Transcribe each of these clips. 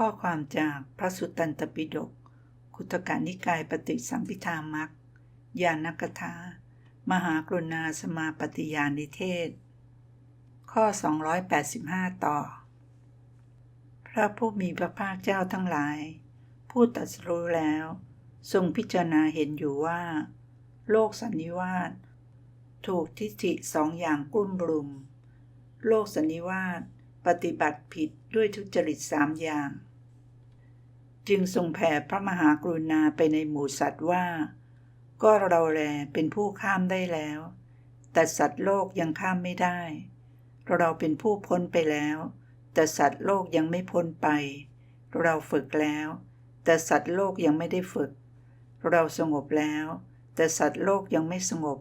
ข้อความจากพระสุตตันตปิฎกคุตกานิกายปฏิสัมพิธามักยานกถามหากรุณาสมาปฏิยานิเทศ ข้อ 285 ต่อ พระผู้มีพระภาคเจ้าทั้งหลาย ผู้ตรัสรู้แล้ว ทรงพิจารณาเห็นอยู่ว่า โลกสันนิวาสถูกทิฏฐิสองอย่างกุ้มรุม โลกสันนิวาสปฏิบัติผิดด้วยทุจริตสามอย่าง จึงทรงแผ่พระมหากรุณาไปในหมู่สัตว์ว่า ก็เราแลเป็นผู้ข้ามได้แล้ว แต่สัตว์โลกยังข้ามไม่ได้ เราเป็นผู้พ้นไปแล้ว แต่สัตว์โลกยังไม่พ้นไป เราฝึกแล้ว แต่สัตว์โลกยังไม่ได้ฝึก เราสงบแล้ว แต่สัตว์โลกยังไม่สงบ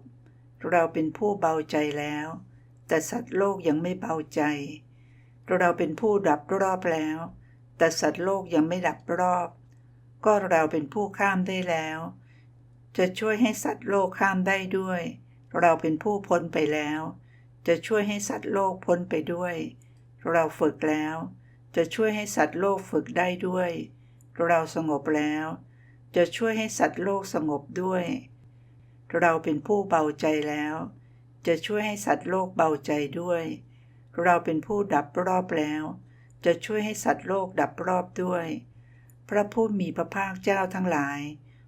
เราเป็นผู้เบาใจแล้ว แต่สัตว์โลกยังไม่เบาใจ เราเป็นผู้ดับรอบแล้ว แต่สัตว์โลกยังไม่ดับรอบ ก็เราเป็นผู้ข้ามได้แล้ว จะช่วยให้สัตว์โลกข้ามได้ด้วย เราเป็นผู้พ้นไปแล้ว จะช่วยให้สัตว์โลกพ้นไปด้วย เราฝึกแล้ว จะช่วยให้สัตว์โลกฝึกได้ด้วย เราสงบแล้ว จะช่วยให้สัตว์โลกสงบด้วย เราเป็นผู้เบาใจแล้ว จะช่วยให้สัตว์โลกเบาใจด้วย เราเป็นผู้ดับรอบแล้ว จะช่วยให้สัตว์โลกดับรอบด้วย พระผู้มีพระภาคเจ้าทั้งหลาย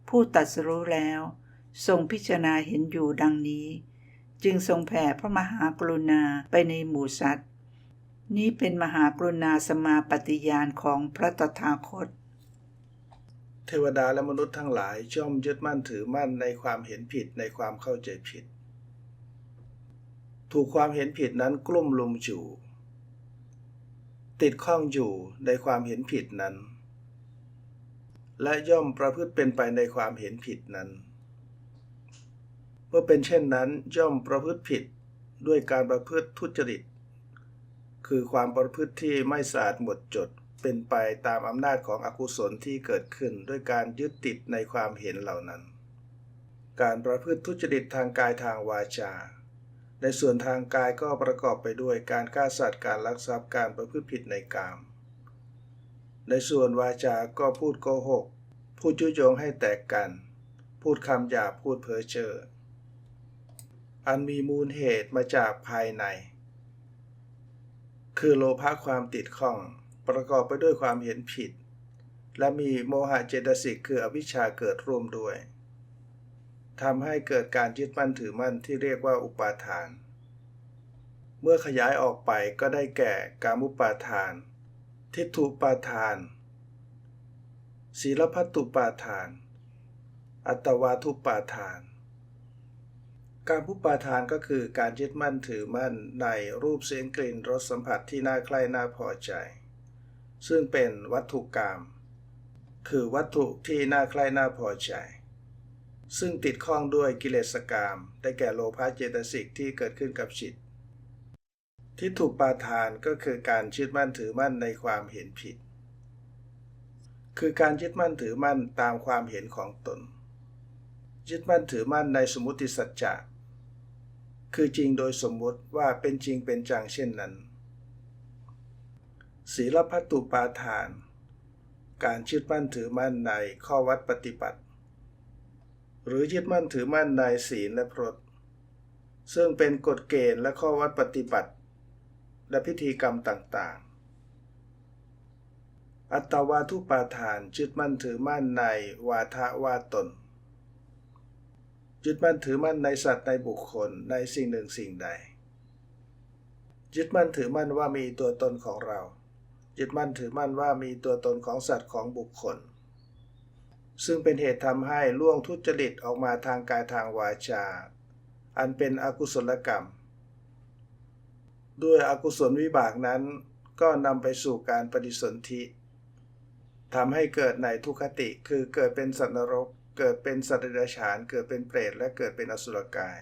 ผู้ตรัสรู้แล้ว ทรงพิจารณาเห็นอยู่ดังนี้ จึงทรงแผ่พระมหากรุณาไปในหมู่สัตว์ นี้เป็นมหากรุณาสมาปฏิญาณของพระตถาคต เทวดาและมนุษย์ทั้งหลายย่อมยึดมั่นถือมั่นในความเห็นผิดในความเข้าใจผิด ถูกความเห็นผิดนั้นกลุ่มลุมอยู่ ติดข้องอยู่ในความเห็นผิดนั้น และย่อมประพฤติเป็นไปในความเห็นผิดนั้น เมื่อเป็นเช่นนั้นย่อมประพฤติผิดด้วยการประพฤติทุจริต คือความประพฤติที่ไม่สะอาดหมดจดเป็นไปตามอำนาจของอกุศลที่เกิดขึ้นด้วยการยึดติดในความเห็นเหล่านั้น การประพฤติทุจริตทางกายทางวาจา ในส่วนทางกายก็ประกอบไปด้วยการฆ่าสัตว์การลักทรัพย์การประพฤติผิดในกาม ในส่วนวาจาก็พูดโกหก พูดยุยงให้แตกกัน พูดคำหยาบพูดเพ้อเจ้ออันมีมูลเหตุมาจากภายใน คือโลภะความติดข้อง ประกอบไปด้วยความเห็นผิด และมีโมหะเจตสิกคืออวิชชาเกิดร่วมด้วย ทำให้เกิดการยึดมั่นถือมั่นที่เรียกว่าอุปาทาน เมื่อขยายออกไปก็ได้แก่การมุปาทาน ทิฏฐุปาทาน ศีลพัตตุปาทาน อัตวาทุปาทาน การผู้ปาทานก็คือการยึดมั่นถือมั่นในรูปเสียงกลิ่นรสสัมผัสที่น่าใคร่น่าพอใจ ซึ่งเป็นวัตถุกรรม คือวัตถุที่น่าใคร่น่าพอใจ ซึ่งติดข้องด้วยกิเลสกรรมได้แก่โลภะเจตสิกที่เกิดขึ้นกับจิตที่ถูกปาทานก็คือการยึดมั่นถือมั่นในความเห็นผิด คือการยึดมั่นถือมั่นตามความเห็นของตน ยึดมั่นถือมั่นในสมมติสัจจะคือจริงโดยสมมติว่าเป็นจริงเป็นจังเช่นนั้น ศีลพัตตุปาทาน การยึดมั่นถือมั่นในข้อวัดปฏิบัติ หรือยึดมั่นถือมั่นในศีลและพรตซึ่งเป็นกฎเกณฑ์และข้อวัดปฏิบัติ และพิธีกรรมต่างๆ อัตวาทุปาทานยึดมั่นถือมั่นในวาทะวาตนยึดมั่นถือมั่นในสัตว์ในบุคคลในสิ่งหนึ่งสิ่งใด ยึดมั่นถือมั่นว่ามีตัวตนของเรา ยึดมั่นถือมั่นว่ามีตัวตนของสัตว์ของบุคคล ซึ่งเป็นเหตุทำให้ล่วงทุจริตออกมาทางกายทางวาจา อันเป็นอกุศลกรรม ด้วยอกุศลวิบากนั้นก็นำไปสู่การปฏิสนธิทำให้เกิดในทุคติ คือเกิดเป็นสัตว์นรก เกิดเป็นสัตว์เดรัจฉาน เกิดเป็นเปรต และเกิดเป็นอสุรกาย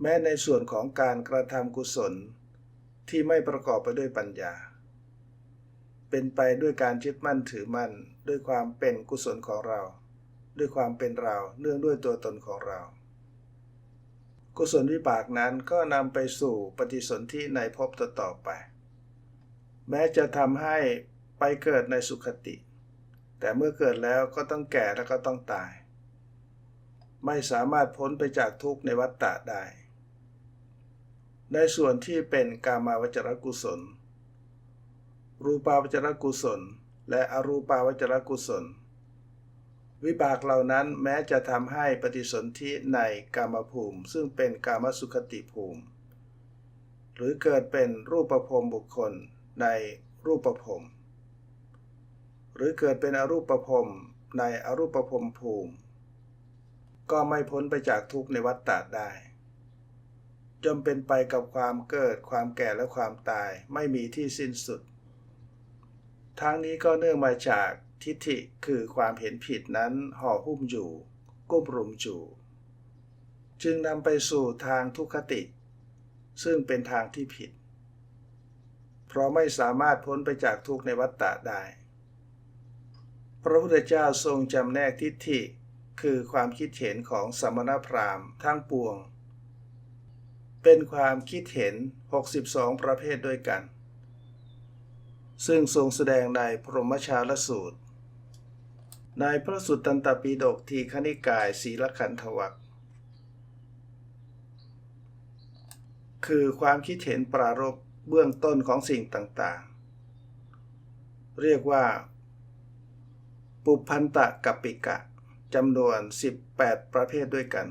แม้ในส่วนของการกระทำกุศลที่ไม่ประกอบไปด้วยปัญญา เป็นไปด้วยการยึดมั่นถือมั่น ด้วยความเป็นกุศลของเรา ด้วยความเป็นเราเนื่องด้วยตัวตนของเรา กุศลวิบากนั้นก็นำไปสู่ปฏิสนธิในภพต่อๆไป แม้จะทำให้ไปเกิดในสุขติ แต่เมื่อเกิดแล้วก็ต้องแก่แล้วก็ต้องตาย ไม่สามารถพ้นไปจากทุกข์ในวัฏฏะได้ในส่วนที่เป็นกามาวจรกุศล รูปาวจรกุศล และอรูปาวจรกุศล วิบากเหล่านั้นแม้จะทำให้ปฏิสนธิในกามภูมิ ซึ่งเป็นกามสุขติภูมิ หรือเกิดเป็นรูปภพบุคคลในรูปภพหรือเกิดเป็นอรูปภพในอรูปภพภูมิ ก็ไม่พ้นไปจากทุกในวัฏฏะได้จนเป็นไปกับความเกิดความแก่และความตายไม่มีที่สิ้นสุด ทั้งนี้ก็เนื่องมาจากทิฏฐิคือความเห็นผิดนั้นห่อหุ้มอยู่กุ้มรุมอยู่ จึงนำไปสู่ทางทุกขติ ซึ่งเป็นทางที่ผิด เพราะไม่สามารถพ้นไปจากทุกในวัฏฏะได้ พระพุทธเจ้าทรงจำแนกทิฏฐิคือความคิดเห็นของสมณพราหมณ์ทั้งปวง เป็นความคิดเห็น 62 ประเภทด้วยกัน ซึ่งทรงแสดงในพรหมชาลสูตร ในพระสุตตันตปิฎกทีคณิกายศีลขันธวัคคือความคิดเห็นปรารบเบื้องต้นของสิ่งต่างๆ เรียกว่า ปุพันตะกัปปิกะจำนวน 18 ประเภทด้วยกัน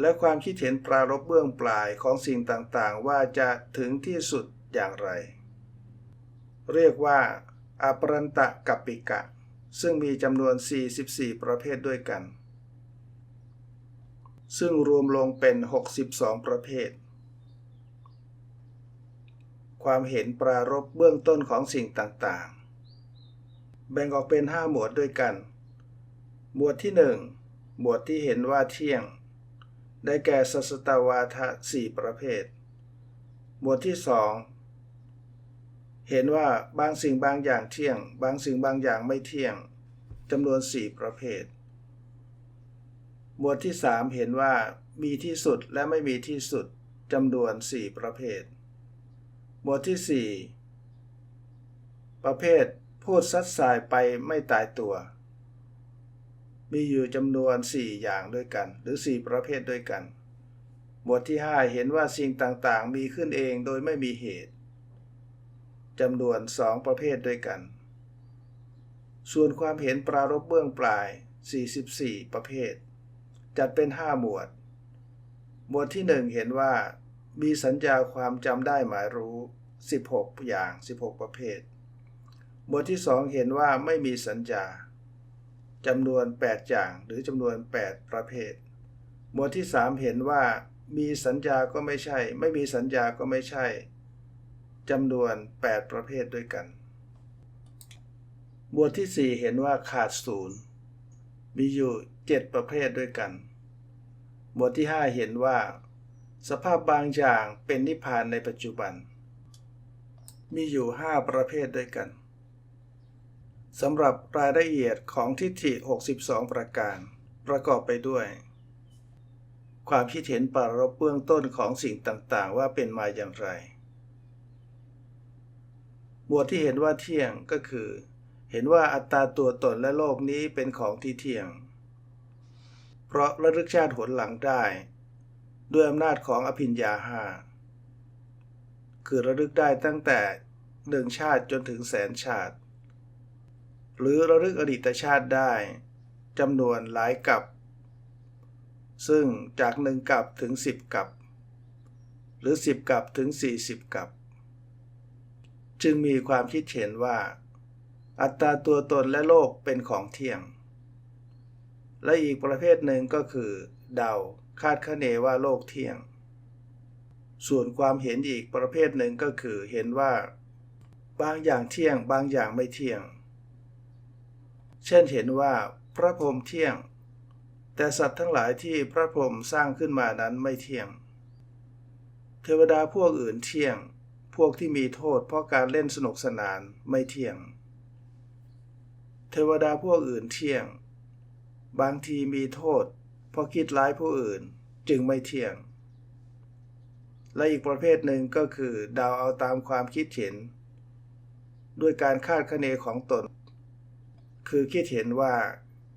และความคิดเห็นปรารบเบื้องปลายของสิ่งต่างๆ ว่าจะถึงที่สุดอย่างไร เรียกว่าอปรันตะกัปปิกะ ซึ่งมีจำนวน 44 ประเภทด้วยกัน ซึ่งรวมลงเป็น 62 ประเภท ความเห็นปรารบเบื้องต้นของสิ่งต่างๆ แบ่งออกเป็น 5 หมวดด้วยกัน หมวดที่ 1 หมวดที่เห็นว่าเที่ยง ได้แก่สัสตวาทะสี่ประเภท หมวดที่สอง เห็นว่าบางสิ่งบางอย่างเที่ยง บางสิ่งบางอย่างไม่เที่ยงจำนวนสี่ประเภท หมวดที่สามเห็นว่ามีที่สุดและไม่มีที่สุดจำนวนสี่ประเภท หมวดที่สี่ประเภทพูดซัดสายไปไม่ตายตัว มีอยู่จำนวนสี่อย่างด้วยกัน หรือสี่ประเภทด้วยกัน หมวดที่ห้าเห็นว่าสิ่งต่างๆ มีขึ้นเองโดยไม่มีเหตุ จำนวนสองประเภทด้วยกัน ส่วนความเห็นปรารบเบื้องปลาย 44 ประเภท จัดเป็น 5 หมวด หมวดที่ 1 เห็นว่า มีสัญญาความจำได้หมายรู้ 16 อย่าง 16 ประเภท หมวดที่ 2 เห็นว่าไม่มีสัญญาจำนวน 8 อย่างหรือจำนวน 8 ประเภท หมวดที่ 3 เห็นว่ามีสัญญาก็ไม่ใช่ ไม่มีสัญญาก็ไม่ใช่ จำนวน 8 ประเภทด้วยกันหมวดที่ 4 เห็นว่าขาดศูนย์มีอยู่ 7 ประเภทด้วยกันหมวดที่ 5 เห็นว่า สภาพบางอย่างเป็นนิพพานในปัจจุบัน มีอยู่ 5 ประเภทด้วยกันสำหรับรายละเอียดของทิฏฐิ 62 ประการ ประกอบไปด้วย ความคิดเห็นปรารบเบื้องต้นของสิ่งต่างๆ ว่าเป็นมาอย่างไร หมวดที่เห็นว่าเที่ยงก็คือ เห็นว่าอัตตาตัวตนและโลกนี้เป็นของที่เที่ยง เพราะระลึกชาติหนหลังได้ ด้วยอำนาจของอภิญญาห้าคือระลึกได้ตั้งแต่หนึ่งชาติจนถึงแสนชาติ หรือระลึกอดีตชาติได้จำนวนหลายกับ ซึ่งจากหนึ่งกับถึงสิบกับ หรือสิบกับถึงสี่สิบกับ จึงมีความคิดเห็นว่า อัตตาตัวตนและโลกเป็นของเที่ยง และอีกประเภทหนึ่งก็คือ เดาคาดคะเนว่าโลกเที่ยง ส่วนความเห็นอีกประเภทหนึ่งก็คือเห็นว่า บางอย่างเที่ยงบางอย่างไม่เที่ยง เช่นเห็นว่าพระพรหมเที่ยง แต่สัตว์ทั้งหลายที่พระพรหมสร้างขึ้นมานั้นไม่เที่ยง เทวดาพวกอื่นเที่ยง พวกที่มีโทษเพราะการเล่นสนุกสนานไม่เที่ยง เทวดาพวกอื่นเที่ยง บางทีมีโทษ เพราะคิดร้ายผู้อื่นจึงไม่เที่ยง และอีกประเภทหนึ่งก็คือดาวเอาตามความคิดเห็น ด้วยการคาดคะเนของตน คือคิดเห็นว่า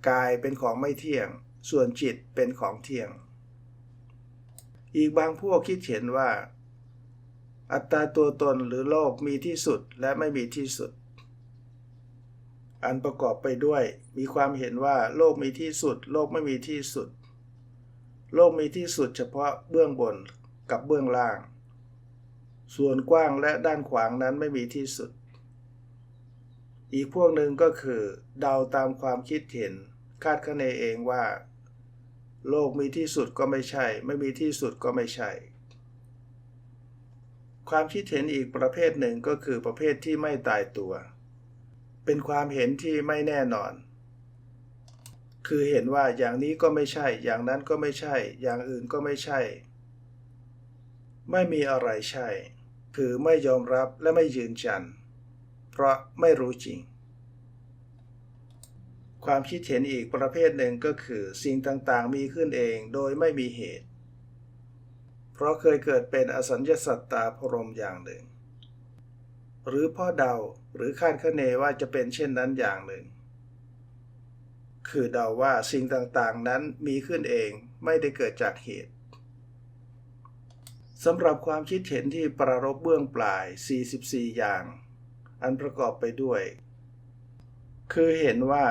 กายเป็นของไม่เที่ยง ส่วนจิตเป็นของเที่ยง อีกบางพวกคิดเห็นว่า อัตตาตัวตนหรือโลกมีที่สุดและไม่มีที่สุด อันประกอบไปด้วย มีความเห็นว่าโลกมีที่สุด โลกไม่มีที่สุด โลกมีที่สุดเฉพาะเบื้องบนกับเบื้องล่าง ส่วนกว้างและด้านขวางนั้นไม่มีที่สุด อีกพวกหนึ่งก็คือ เดาตามความคิดเห็น คาดคะเนเองว่า โลกมีที่สุดก็ไม่ใช่ ไม่มีที่สุดก็ไม่ใช่ ความคิดเห็นอีกประเภทหนึ่งก็คือประเภทที่ไม่ตายตัว เป็นความเห็นที่ไม่แน่นอน คือเห็นว่าอย่างนี้ก็ไม่ใช่ อย่างนั้นก็ไม่ใช่ อย่างอื่นก็ไม่ใช่ ไม่มีอะไรใช่ คือไม่ยอมรับและไม่ยืนยัน เพราะไม่รู้จริง ความคิดเห็นอีกประเภทหนึ่งก็คือ สิ่งต่างๆมีขึ้นเองโดยไม่มีเหตุ เพราะเคยเกิดเป็นอสัญญาสัตตาพรมอย่างหนึ่ง หรือพ่อเดาหรือคาดคะเนว่าจะเป็นเช่นนั้นอย่างหนึ่ง คือเดาว่าสิ่งต่างๆนั้นมีขึ้นเองไม่ได้เกิดจากเหตุสำหรับความคิดเห็นที่ประรบเบื้องปลาย 44 อย่าง อันประกอบไปด้วย คือเห็นว่า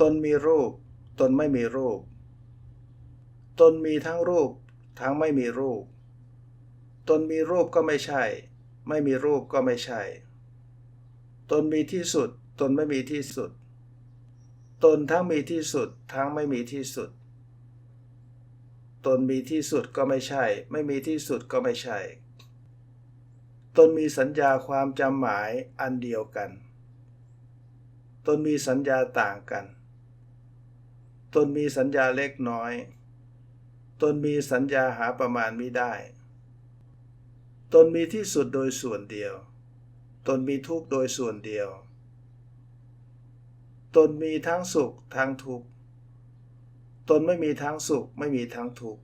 ตนมีรูป ตนไม่มีรูป ตนมีทั้งรูป ทั้งไม่มีรูป ตนมีรูปก็ไม่ใช่ ไม่มีรูปก็ไม่ใช่ ตนมีที่สุด ตนไม่มีที่สุด ตนทั้งมีที่สุด ทั้งไม่มีที่สุด ตนมีที่สุดก็ไม่ใช่ ไม่มีที่สุดก็ไม่ใช่ ตนมีสัญญาความจำหมายอันเดียวกัน ตนมีสัญญาต่างกัน ตนมีสัญญาเล็กน้อย ตนมีสัญญาหาประมาณไม่ได้ ตนมีที่สุดโดยส่วนเดียว ตนมีทุกข์โดยส่วนเดียว ตนมีทั้งสุขทั้งทุกข์ ตนไม่มีทั้งสุขไม่มีทั้งทุกข์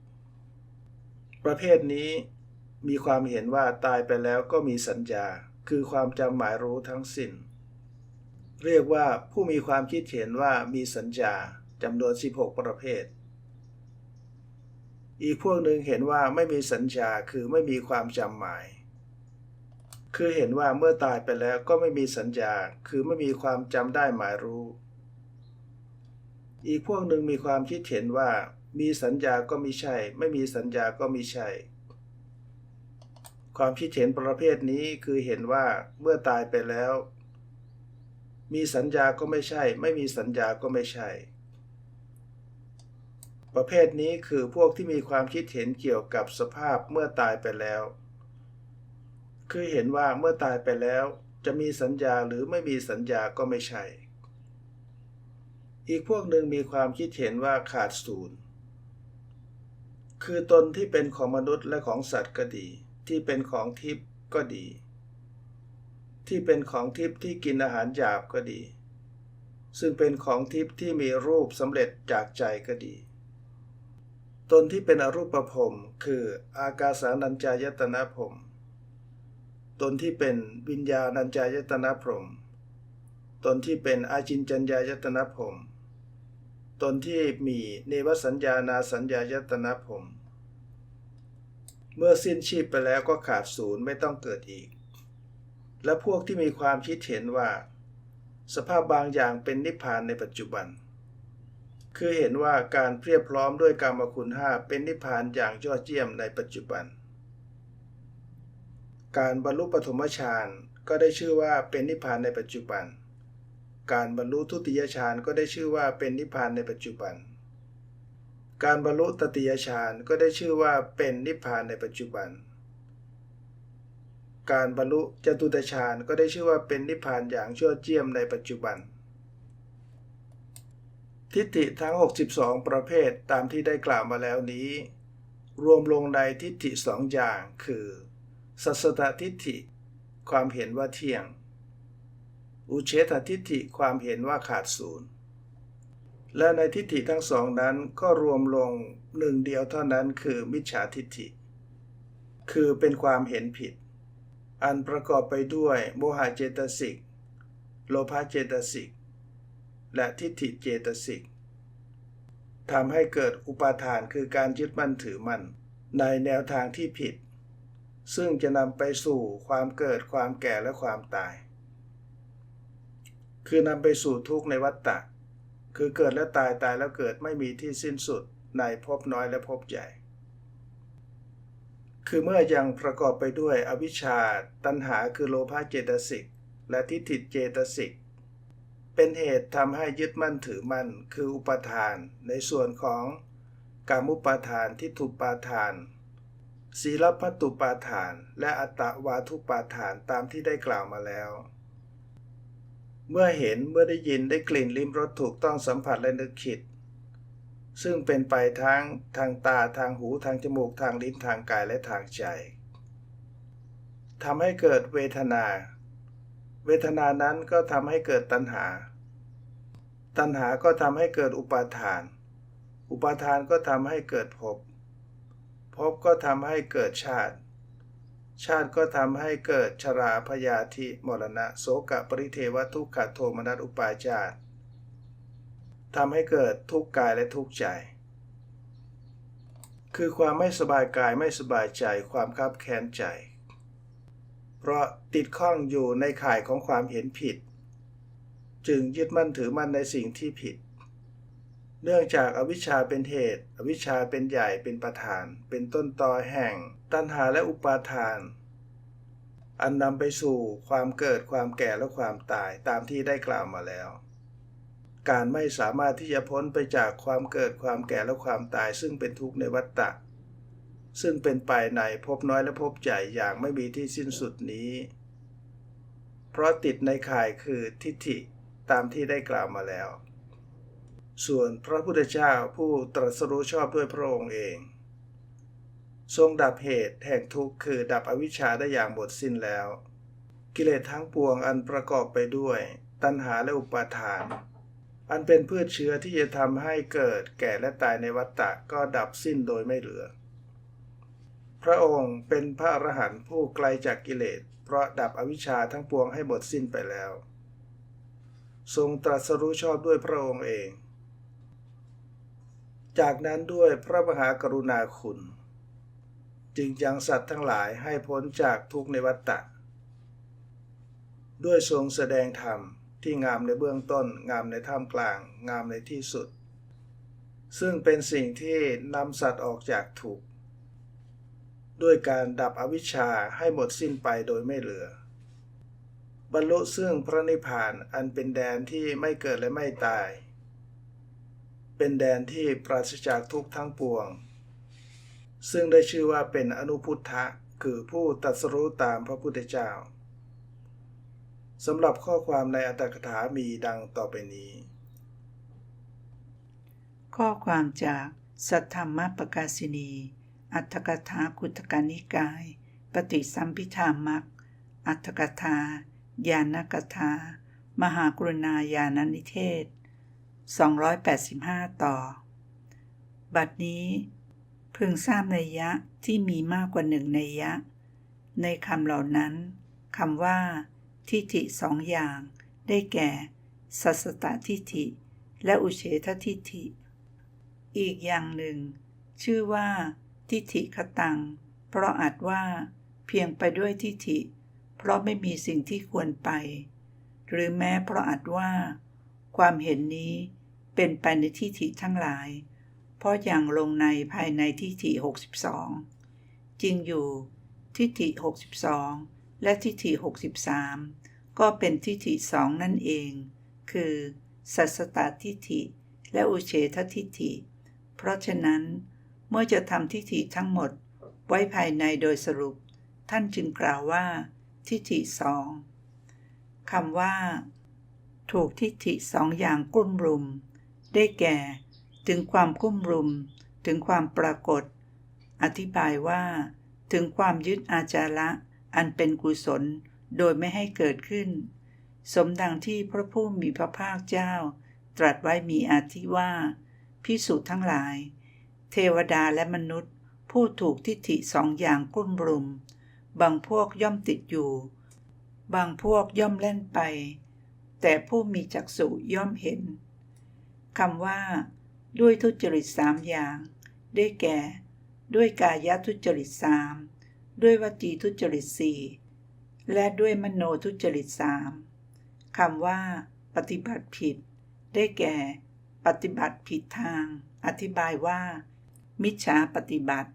ประเภทนี้มีความเห็นว่าตายไปแล้วก็มีสัญญา คือความจำหมายรู้ทั้งสิ้น เรียกว่าผู้มีความคิดเห็นว่ามีสัญญาจำนวน 16 ประเภท อีกพวกหนึ่งเห็นว่าไม่มีสัญญาคือไม่มีความจำหมาย คือเห็นว่าเมื่อตายไปแล้วก็ไม่มีสัญญาคือไม่มีความจำได้หมายรู้ อีกพวกหนึ่งมีความคิดเห็นว่ามีสัญญาก็ม่ใช่ ไม่มีสัญญาก็ม่ใช่ ความคิดเห็นประเภทนี้คือเห็นว่าเมื่อตายไปแล้ว มีสัญญาก็ไม่ใช่ ไม่มีสัญญาก็ไม่ใช่ ประเภทนี้คือพวกที่มีความคิดเห็นเกี่ยวกับสภาพเมื่อตายไปแล้ว คือเห็นว่าเมื่อตายไปแล้ว จะมีสัญญาหรือไม่มีสัญญาก็ไม่ใช่ อีกพวกหนึ่งมีความคิดเห็นว่าขาดศูนย์ คือตนที่เป็นของมนุษย์และของสัตว์ก็ดี ที่เป็นของทิพย์ก็ดี ที่เป็นของทิพย์ที่กินอาหารหยาบก็ดี ซึ่งเป็นของทิพย์ที่มีรูปสำเร็จจากใจก็ดี ตนที่เป็นอรูปภพคืออากาสานัญจายตนะภพตนที่เป็นวิญญาณัญจายตนะพรมตนที่เป็นอาจินจัญญายตนะพรมตนที่มีเนวสัญญานาสัญญายตนะพรมเมื่อสิ้นชีพไปแล้วก็ขาดศูนย์ไม่ต้องเกิดอีก และพวกที่มีความคิดเห็นว่า สภาพบางอย่างเป็นนิพพานในปัจจุบัน คือเห็นว่าการเพียบพร้อมด้วยกรรมคุณห้าเป็นนิพพานอย่างยอดเยี่ยมในปัจจุบัน การบรรลุปฐมฌานก็ได้ชื่อว่าเป็นนิพพานในปัจจุบัน การบรรลุทุติยฌานก็ได้ชื่อว่าเป็นนิพพานในปัจจุบัน การบรรลุตติยฌานก็ได้ชื่อว่าเป็นนิพพานในปัจจุบัน การบรรลุจตุตฌานก็ได้ชื่อว่าเป็นนิพพานอย่างยอดเยี่ยมในปัจจุบัน ทิฏฐิทั้ง 62 ประเภทตามที่ได้กล่าวมาแล้วนี้ รวมลงในทิฏฐิสองอย่าง คือ สัสตทิฏฐิ ความเห็นว่าเที่ยง อุเฉททิฏฐิความเห็นว่าขาดศูนย์และในทิฏฐิทั้งสองนั้นก็รวมลงหนึ่งเดียวเท่านั้นคือมิจฉาทิฏฐิ คือเป็นความเห็นผิด อันประกอบไปด้วยโมหะเจตสิก โลภะเจตสิก และทิฏฐิเจตสิกทำให้เกิดอุปาทานคือการยึดมั่นถือมั่นในแนวทางที่ผิด ซึ่งจะนำไปสู่ความเกิดความแก่และความตาย คือนำไปสู่ทุกข์ในวัฏฏะคือเกิดและตายตายแล้วเกิดไม่มีที่สิ้นสุดในภพน้อยและภพใหญ่ คือเมื่อยังประกอบไปด้วยอวิชชาตัณหาคือโลภะเจตสิกและทิฏฐิเจตสิก เป็นเหตุทำให้ยึดมั่นถือมั่นคืออุปทาน ในส่วนของกามุปาทานทิฏฐุปาทานศีลพัตตุปาทาน และอัตตวาทุปาทานตามที่ได้กล่าวมาแล้ว เมื่อเห็นเมื่อได้ยินได้กลิ่นลิ้มรสถูกต้องสัมผัสและนึกคิด ซึ่งเป็นไปทั้งทางตาทางหูทางจมูกทางลิ้นทางกายและทางใจทำให้เกิดเวทนา เวทนานั้นก็ทำให้เกิดตัณหา ตัณหาก็ทำให้เกิดอุปาทาน อุปาทานก็ทำให้เกิดภพ ภพก็ทำให้เกิดชาติ ชาติก็ทำให้เกิดชราพยาธิมรณะโสกปริเทวทุกขโทมนัสอุปาจารทำให้เกิดทุกข์กายและทุกข์ใจ คือความไม่สบายกายไม่สบายใจความคับแค้นใจ เพราะติดข้องอยู่ในข่ายของความเห็นผิด จึงยึดมั่นถือมั่นในสิ่งที่ผิด เนื่องจากอวิชชาเป็นเหตุ อวิชชาเป็นใหญ่เป็นประธาน เป็นต้นตอแห่ง ตัณหาและอุปาทาน อันนำไปสู่ความเกิดความแก่และความตายตามที่ได้กล่าวมาแล้ว การไม่สามารถที่จะพ้นไปจากความเกิดความแก่และความตายซึ่งเป็นทุกข์ในวัฏฏะ ซึ่งเป็นไปในภพน้อยและภพใหญ่อย่างไม่มีที่สิ้นสุดนี้ เพราะติดในข่ายคือทิฏฐิตามที่ได้กล่าวมาแล้ว ส่วนพระพุทธเจ้าผู้ตรัสรู้ชอบด้วยพระองค์เอง ทรงดับเหตุแห่งทุกข์คือดับอวิชชาได้อย่างหมดสิ้นแล้ว กิเลสทั้งปวงอันประกอบไปด้วย ตัณหาและอุปาทานอันเป็นพืชเชื้อที่จะทำให้เกิดแก่และตายในวัฏฏะก็ดับสิ้นโดยไม่เหลือ พระองค์เป็นพระอรหันต์ผู้ไกลจากกิเลส เพราะดับอวิชชาทั้งปวงให้หมดสิ้นไปแล้ว ทรงตรัสรู้ชอบด้วยพระองค์เอง จากนั้นด้วยพระมหากรุณาคุณ จึงยังสัตว์ทั้งหลายให้พ้นจากทุกข์ในวัฏฏะด้วยทรงแสดงธรรมที่งามในเบื้องต้น งามในท่ามกลาง งามในที่สุด ซึ่งเป็นสิ่งที่นำสัตว์ออกจากทุกข์ ด้วยการดับอวิชชาให้หมดสิ้นไปโดยไม่เหลือ บรรลุซึ่งพระนิพพานอันเป็นแดนที่ไม่เกิดและไม่ตาย เป็นแดนที่ปราศจากทุกข์ทั้งปวง ซึ่งได้ชื่อว่าเป็นอนุพุทธะคือผู้ตรัสรู้ตามพระพุทธเจ้าสำหรับข้อความในอัตถกถามีดังต่อไปนี้ ข้อความจากสัทธรรมปกาสินี อัตถกถาคุตกานิกาย ปฏิสัมพิธามักอัตถกถาญาณกถา มหากรุณาญาณนิเทศ 285 ต่อ บัดนี้ พึงทราบในยะที่มีมากกว่าหนึ่งในยะ ในคำเหล่านั้นคำว่า ทิฏฐิสองอย่าง ได้แก่ สัสตตทิฏฐิ และอุเฉททิฏฐิ อีกอย่างหนึ่ง ชื่อว่า ทิฏฐิคตัง เพราะอาจว่า เพียงไปด้วยทิฏฐิ เพราะไม่มีสิ่งที่ควรไป หรือแม้เพราะอาจว่า ความเห็นนี้เป็นไปในทิฏฐิทั้งหลาย เพราะอย่างลงในภายในทิฏฐิ 62 จริงอยู่ทิฏฐิ 62 และทิฏฐิ 63 ก็เป็นทิฏฐิสองนั่นเอง คือสัสตตทิฏฐิและอุเฉททิฏฐิ เพราะฉะนั้น เมื่อจะทำทิฏฐิทั้งหมดไว้ภายในโดยสรุป ท่านจึงกล่าวว่า ทิฏฐิสองคำว่า ถูกทิฏฐิสองอย่างกลุ่มรุม ได้แก่ ถึงความกุ้มรุม ถึงความปรากฏ อธิบายว่า ถึงความยึดอาจาระอันเป็นกุศลโดยไม่ให้เกิดขึ้น สมดังที่พระผู้มีพระภาคเจ้า ตรัสไว้มีอาทิว่า พิสุทั้งหลาย เทวดาและมนุษย์ ผู้ถูกทิฏฐิสองอย่างกลุ่มรุม บางพวกย่อมติดอยู่ บางพวกย่อมเล่นไป แต่ผู้มีจักษุย่อมเห็นคำว่า ด้วยทุจริตสามอย่าง ได้แก่ ด้วยกายทุจริตสามด้วยวจีทุจริตสี่และด้วยมโนทุจริตสามคำว่า ปฏิบัติผิด ได้แก่ ปฏิบัติผิดทาง อธิบายว่า มิจฉาปฏิบัติ